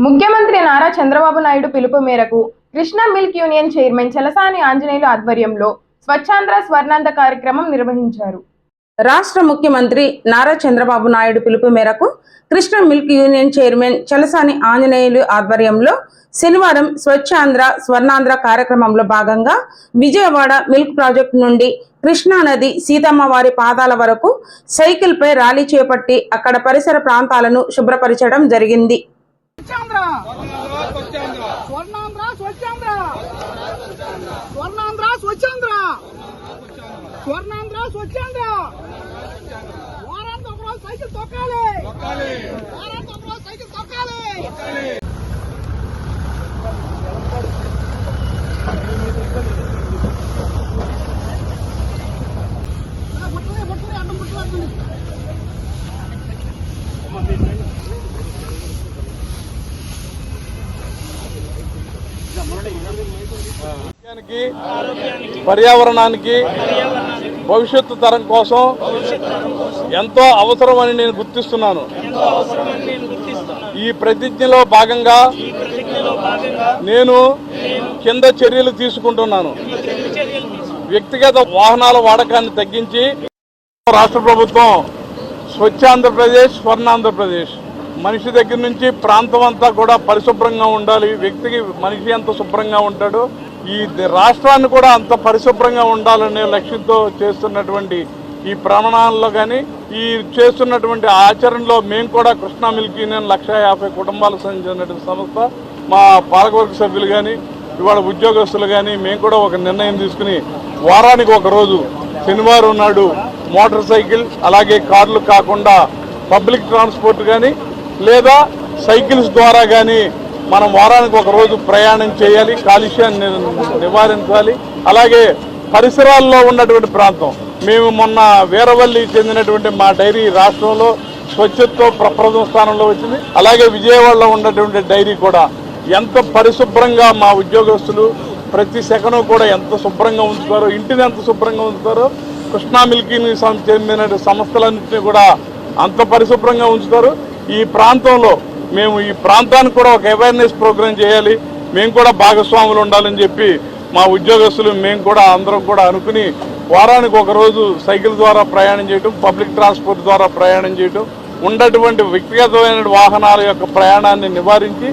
ముఖ్యమంత్రి నారా చంద్రబాబు నాయుడు పిలుపు మేరకు Krishna milk union chairman Chalasani Anjaneyulu ఆధ్వర్యంలో స్వచ్ఛాంధ్ర స్వర్ణాంత కార్యక్రమం నిర్వహించారు. రాష్ట్ర ముఖ్యమంత్రి నారా చంద్రబాబు నాయుడు పిలుపు మేరకు Krishna milk union chairman Chalasani Anjaneyulu ఆధ్వర్యంలో శనివారం స్వచ్ఛాంధ్ర స్వర్ణాంధ్ర కార్యక్రమంలో భాగంగా విజయవాడ మిల్క్ ప్రాజెక్టు నుండి కృష్ణా నది సీతమ్మ వారి పాదాల వరకు సైకిల్ పై ర్యాలీ చేపట్టి అక్కడ పరిసర ప్రాంతాలను శుభ్రపరచడం జరిగింది. స్వచ్ఛాంధ్ర. స్వర్ణాంధ్ర స్వచ్ఛాంధ్ర. స్వర్ణాంధ్ర స్వచ్ఛాంధ్ర. స్వర్ణాంధ్ర స్వచ్ఛాంధ్ర. వారానికి ఒకరోజు సైకిల్ తొక్కాలి. వారానికి ఒకరోజు సైకిల్ తొక్కాలి. పర్యావరణానికి భవిష్యత్తు తరం కోసం ఎంతో అవసరమని నేను గుర్తిస్తున్నాను. ఈ ప్రతిజ్ఞలో భాగంగా నేను కింద చర్యలు తీసుకుంటున్నాను. వ్యక్తిగత వాహనాల వాడకాన్ని తగ్గించి రాష్ట్ర ప్రభుత్వం స్వచ్ఛ ఆంధ్రప్రదేశ్ స్వర్ణాంధ్రప్రదేశ్ మనిషి దగ్గర నుంచి ప్రాంతం అంతా కూడా పరిశుభ్రంగా ఉండాలి. వ్యక్తికి మనిషి ఎంత శుభ్రంగా ఉంటాడో. ఈ ద- రాష్ట్రాన్ని కూడా అంత పరిశుభ్రంగా ఉండాలనే లక్ష్యంతో చేస్తున్నటువంటి ఈ ప్రమాణాల్లో కానీ ఈ చేస్తున్నటువంటి ఆచరణలో మేము కూడా కృష్ణా మిల్క్ యూనియన్ లక్ష యాభై కుటుంబాలకు సంబంధించినటువంటి సంస్థ మా పాలకవర్గ సభ్యులు కానీ ఇవాళ ఉద్యోగస్తులు కానీ మేము కూడా ఒక నిర్ణయం తీసుకుని వారానికి ఒకరోజు శనివారం నాడు మోటార్ సైకిల్ అలాగే కార్లు కాకుండా పబ్లిక్ ట్రాన్స్పోర్ట్ కానీ లేదా సైకిల్స్ ద్వారా కానీ మనం వారానికి ఒక రోజు ప్రయాణం చేయాలి కాలుష్యాన్ని నివారించాలి. అలాగే పరిసరాల్లో ఉన్నటువంటి ప్రాంతం. మేము మొన్న వీరవల్లి చెందినటువంటి మా డైరీ రాష్ట్రంలో స్వచ్ఛతతో ప్రప్రథమ స్థానంలో వచ్చింది. అలాగే విజయవాడలో ఉన్నటువంటి డైరీ కూడా ఎంత పరిశుభ్రంగా మా ఉద్యోగస్తులు ప్రతి సెకను కూడా ఎంత శుభ్రంగా ఉంచుతారో ఇంటిని ఎంత శుభ్రంగా ఉంచుతారో కృష్ణా మిల్కీని సం- చెందిన సంస్థలన్నింటినీ కూడా అంత పరిశుభ్రంగా ఉంచుతారు. ఈ ప్రాంతంలో మేము ఈ ప్రాంతానికి కూడా ఒక అవేర్నెస్ ప్రోగ్రామ్ చేయాలి. మేము కూడా భాగస్వాములు ఉండాలని చెప్పి మా ఉద్యోగస్తులు మేము కూడా అందరం కూడా అనుకుని వారానికి ఒకరోజు సైకిల్ ద్వారా ప్రయాణం చేయటం పబ్లిక్ ట్రాన్స్పోర్ట్ ద్వారా ప్రయాణం చేయటం ఉన్నటువంటి వ్యక్తిగతమైన వాహనాల యొక్క ప్రయాణాన్ని నివారించి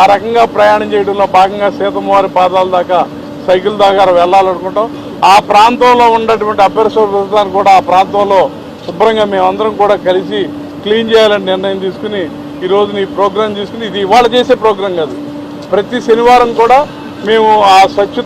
ఆ రకంగా ప్రయాణం చేయడంలో భాగంగా సీతమ్మవారి పాదాల దాకా సైకిల్ దాకా వెళ్ళాలనుకుంటాం. ఆ ప్రాంతంలో ఉన్నటువంటి అపరిశుభ్రతను కూడా ఆ ప్రాంతంలో శుభ్రంగా మేమందరం కూడా కలిసి క్లీన్ చేయాలని నిర్ణయం తీసుకుని ఈ రోజున ఈ ప్రోగ్రాం తీసుకుని ఇది ఇవాళ చేసే ప్రోగ్రాం కాదు. ప్రతి శనివారం కూడా మేము ఆ స్వచ్ఛ